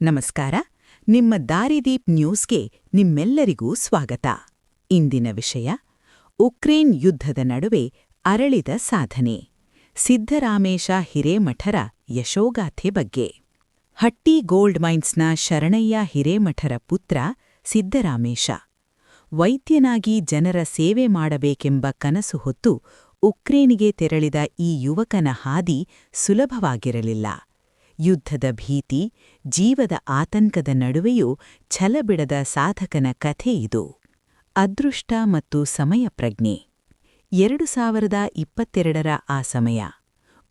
ನಮಸ್ಕಾರ. ನಿಮ್ಮ ದಾರಿದೀಪ್ ನ್ಯೂಸ್ಗೆ ನಿಮ್ಮೆಲ್ಲರಿಗೂ ಸ್ವಾಗತ. ಇಂದಿನ ವಿಷಯ, ಉಕ್ರೇನ್ ಯುದ್ಧದ ನಡುವೆ ಅರಳಿದ ಸಾಧನೆ ಸಿದ್ದರಾಮೇಶ ಹಿರೇಮಠರ ಯಶೋಗಾಥೆ ಬಗ್ಗೆ. ಹಟ್ಟಿ ಗೋಲ್ಡ್ ಮೈನ್ಸ್ನ ಶರಣಯ್ಯ ಹಿರೇಮಠರ ಪುತ್ರ ಸಿದ್ದರಾಮೇಶ ವೈದ್ಯನಾಗಿ ಜನರ ಸೇವೆ ಮಾಡಬೇಕೆಂಬ ಕನಸು ಹೊತ್ತು ಉಕ್ರೇನಿಗೆ ತೆರಳಿದ ಈ ಯುವಕನ ಹಾದಿ ಸುಲಭವಾಗಿರಲಿಲ್ಲ. ಯುದ್ಧದ ಭೀತಿ, ಜೀವದ ಆತಂಕದ ನಡುವೆಯೂ ಛಲಬಿಡದ ಸಾಧಕನ ಕಥೆ ಇದು. ಅದೃಷ್ಟ ಮತ್ತು ಸಮಯ ಪ್ರಜ್ಞೆ. ಎರಡು ಸಾವಿರದ ಇಪ್ಪತ್ತೆರಡರ ಆ ಸಮಯ.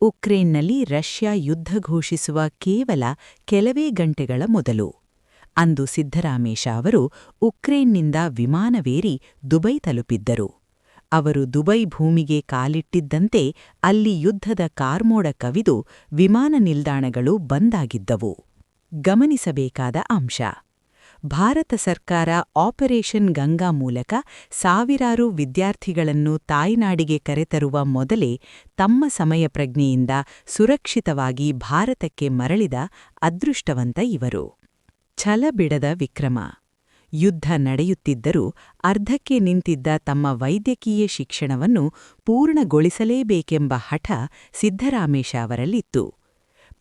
ಉಕ್ರೇನ್ನಲ್ಲಿ ರಷ್ಯಾ ಯುದ್ಧ ಘೋಷಿಸುವ ಕೇವಲ ಕೆಲವೇ ಗಂಟೆಗಳ ಮೊದಲು. ಅಂದು ಸಿದ್ದರಾಮೇಶ ಅವರು ಉಕ್ರೇನ್ನಿಂದ ವಿಮಾನವೇರಿ ದುಬೈ ತಲುಪಿದ್ದರು. ಅವರು ದುಬೈ ಭೂಮಿಗೆ ಕಾಲಿಟ್ಟಿದ್ದಂತೆ ಅಲ್ಲಿ ಯುದ್ಧದ ಕಾರ್ಮೋಡ ಕವಿದು ವಿಮಾನ ನಿಲ್ದಾಣಗಳು ಬಂದಾಗಿದ್ದವು. ಗಮನಿಸಬೇಕಾದ ಅಂಶ. ಭಾರತ ಸರ್ಕಾರ ಆಪರೇಷನ್ ಗಂಗಾ ಮೂಲಕ ಸಾವಿರಾರು ವಿದ್ಯಾರ್ಥಿಗಳನ್ನು ತಾಯ್ನಾಡಿಗೆ ಕರೆತರುವ ಮೊದಲೇ ತಮ್ಮ ಸಮಯ ಪ್ರಜ್ಞೆಯಿಂದ ಸುರಕ್ಷಿತವಾಗಿ ಭಾರತಕ್ಕೆ ಮರಳಿದ ಅದೃಷ್ಟವಂತ ಇವರು. ಛಲಬಿಡದ ವಿಕ್ರಮ. ಯುದ್ಧ ನಡೆಯುತ್ತಿದ್ದರೂ ಅರ್ಧಕ್ಕೆ ನಿಂತಿದ್ದ ತಮ್ಮ ವೈದ್ಯಕೀಯ ಶಿಕ್ಷಣವನ್ನು ಪೂರ್ಣಗೊಳಿಸಲೇಬೇಕೆಂಬ ಹಠ ಸಿದ್ದರಾಮೇಶ ಅವರಲ್ಲಿತ್ತು.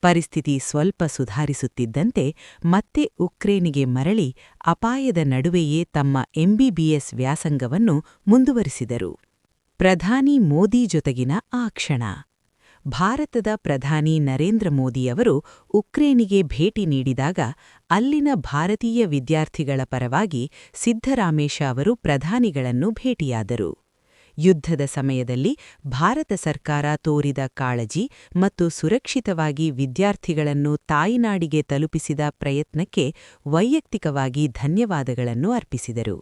ಪರಿಸ್ಥಿತಿ ಸ್ವಲ್ಪ ಸುಧಾರಿಸುತ್ತಿದ್ದಂತೆ ಮತ್ತೆ ಉಕ್ರೇನಿಗೆ ಮರಳಿ ಅಪಾಯದ ನಡುವೆಯೇ ತಮ್ಮ ಎಂಬಿಬಿಎಸ್ ವ್ಯಾಸಂಗವನ್ನು ಮುಂದುವರಿಸಿದರು. ಪ್ರಧಾನಿ ಮೋದಿ ಜೊತೆಗಿನ ಆ ಕ್ಷಣ. ಭಾರತದ ಪ್ರಧಾನಿ ನರೇಂದ್ರ ಮೋದಿಯವರು ಉಕ್ರೇನಿಗೆ ಭೇಟಿ ನೀಡಿದಾಗ ಅಲ್ಲಿನ ಭಾರತೀಯ ವಿದ್ಯಾರ್ಥಿಗಳ ಪರವಾಗಿ ಸಿದ್ದರಾಮೇಶ ಅವರು ಪ್ರಧಾನಿಗಳನ್ನು ಭೇಟಿಯಾದರು. ಯುದ್ಧದ ಸಮಯದಲ್ಲಿ ಭಾರತ ಸರ್ಕಾರ ತೋರಿದ ಕಾಳಜಿ ಮತ್ತು ಸುರಕ್ಷಿತವಾಗಿ ವಿದ್ಯಾರ್ಥಿಗಳನ್ನು ತಾಯಿನಾಡಿಗೆ ತಲುಪಿಸಿದ ಪ್ರಯತ್ನಕ್ಕೆ ವೈಯಕ್ತಿಕವಾಗಿ ಧನ್ಯವಾದಗಳನ್ನು ಅರ್ಪಿಸಿದರು.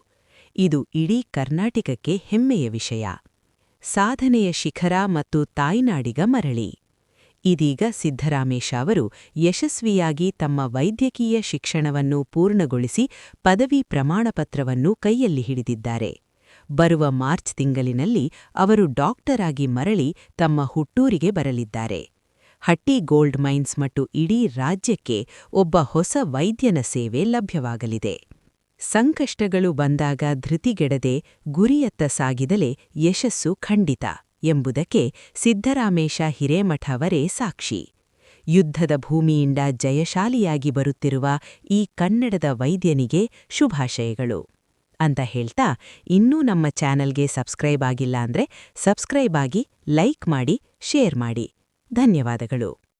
ಇದು ಇಡೀ ಕರ್ನಾಟಕಕ್ಕೆ ಹೆಮ್ಮೆಯ ವಿಷಯ. ಸಾಧನೆಯ ಶಿಖರ ಮತ್ತು ತಾಯ್ನಾಡಿಗ ಮರಳಿ. ಇದೀಗ ಸಿದ್ದರಾಮೇಶ ಅವರು ಯಶಸ್ವಿಯಾಗಿ ತಮ್ಮ ವೈದ್ಯಕೀಯ ಶಿಕ್ಷಣವನ್ನು ಪೂರ್ಣಗೊಳಿಸಿ ಪದವಿ ಪ್ರಮಾಣಪತ್ರವನ್ನು ಕೈಯಲ್ಲಿ ಹಿಡಿದಿದ್ದಾರೆ. ಬರುವ ಮಾರ್ಚ್ ತಿಂಗಳಿನಲ್ಲಿ ಅವರು ಡಾಕ್ಟರ್ ಆಗಿ ಮರಳಿ ತಮ್ಮ ಹುಟ್ಟೂರಿಗೆ ಬರಲಿದ್ದಾರೆ. ಹಟ್ಟಿ ಗೋಲ್ಡ್ ಮೈನ್ಸ್ ಮತ್ತು ಇಡೀ ರಾಜ್ಯಕ್ಕೆ ಒಬ್ಬ ಹೊಸ ವೈದ್ಯನ ಸೇವೆ ಲಭ್ಯವಾಗಲಿದೆ. ಸಂಕಷ್ಟಗಳು ಬಂದಾಗ ಧೃತಿಗೆಡದೆ ಗುರಿಯತ್ತ ಸಾಗಿದಲೇ ಯಶಸ್ಸು ಖಂಡಿತ ಎಂಬುದಕ್ಕೆ ಸಿದ್ದರಾಮೇಶ ಹಿರೇಮಠ ಅವರೇ ಸಾಕ್ಷಿ. ಯುದ್ಧದ ಭೂಮಿಯಿಂದ ಜಯಶಾಲಿಯಾಗಿ ಬರುತ್ತಿರುವ ಈ ಕನ್ನಡದ ವೈದ್ಯನಿಗೆ ಶುಭಾಶಯಗಳು. ಅಂತ ಹೇಳ್ತಾ ಇನ್ನೂ ನಮ್ಮ ಚಾನೆಲ್ಗೆ ಸಬ್ಸ್ಕ್ರೈಬ್ ಆಗಿಲ್ಲ ಅಂದ್ರೆ ಸಬ್ಸ್ಕ್ರೈಬ್ ಆಗಿ ಲೈಕ್ ಮಾಡಿ, ಶೇರ್ ಮಾಡಿ. ಧನ್ಯವಾದಗಳು.